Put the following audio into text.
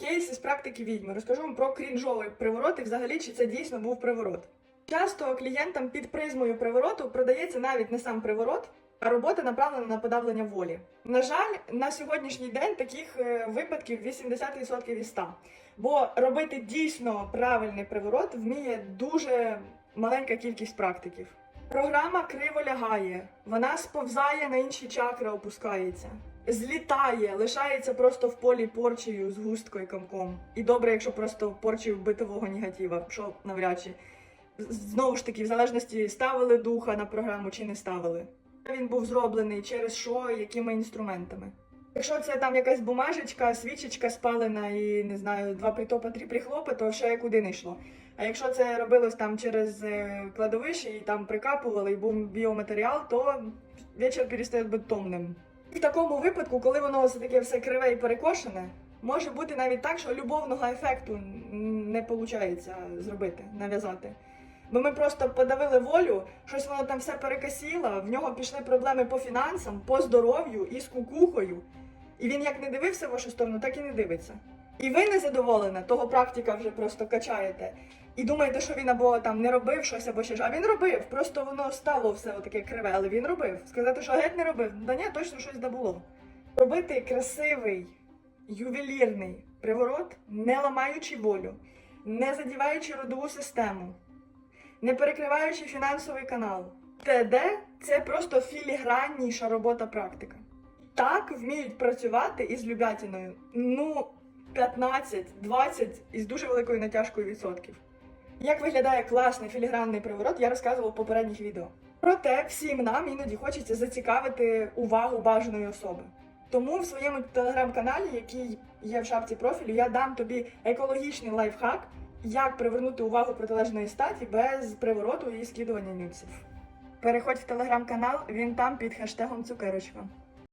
Кейс із практики відьми. Розкажу вам про крінжовий приворот і взагалі чи це дійсно був приворот. Часто клієнтам під призмою привороту продається навіть не сам приворот, а робота направлена на подавлення волі. На жаль, на сьогоднішній день таких е, випадків 80% із 100. Бо робити дійсно правильний приворот вміє дуже маленька кількість практиків. Програма криво лягає, вона сповзає на інші чакри, опускається, злітає, лишається просто в полі порчею з густкою комком. І добре, якщо просто порчею битового негатива, що навряд чи. Знову ж таки, в залежності ставили духа на програму чи не ставили. Він був зроблений через що, якими інструментами. Якщо це там якась бумажечка, свічечка спалена і не знаю, два притопа, три прихлопи, то ще куди не йшло. А якщо це робилось там через е, кладовище і там прикапували і був біоматеріал, то вечір перестає бути томним. В такому випадку, коли воно все таке все криве і перекошене, може бути навіть так, що любовного ефекту не виходить зробити, нав'язати. Бо ми просто подавили волю, щось воно там все перекосіло, в нього пішли проблеми по фінансам, по здоров'ю і з кукухою. І він як не дивився в вашу сторону, так і не дивиться. І ви не задоволена, того практика вже просто качаєте. І думаєте, що він або там не робив щось, або ще ж. А він робив, просто воно стало все таке криве, але він робив. Сказати, що геть не робив, да ні, точно щось да було. Робити красивий, ювелірний приворот, не ламаючи волю, не задіваючи родову систему, не перекриваючи фінансовий канал. ТД це просто філігранніша робота практика. Так вміють працювати із любятіною. Ну, 15-20 із дуже великою натяжкою відсотків. Як виглядає класний філігранний приворот, я розказувала в попередніх відео. Проте всім нам іноді хочеться зацікавити увагу бажаної особи. Тому в своєму телеграм-каналі, який є в шапці профілю, я дам тобі екологічний лайфхак, як привернути увагу протилежної статі без привороту і скидування нюців. Переходь в телеграм-канал, він там під хештегом цукерочка.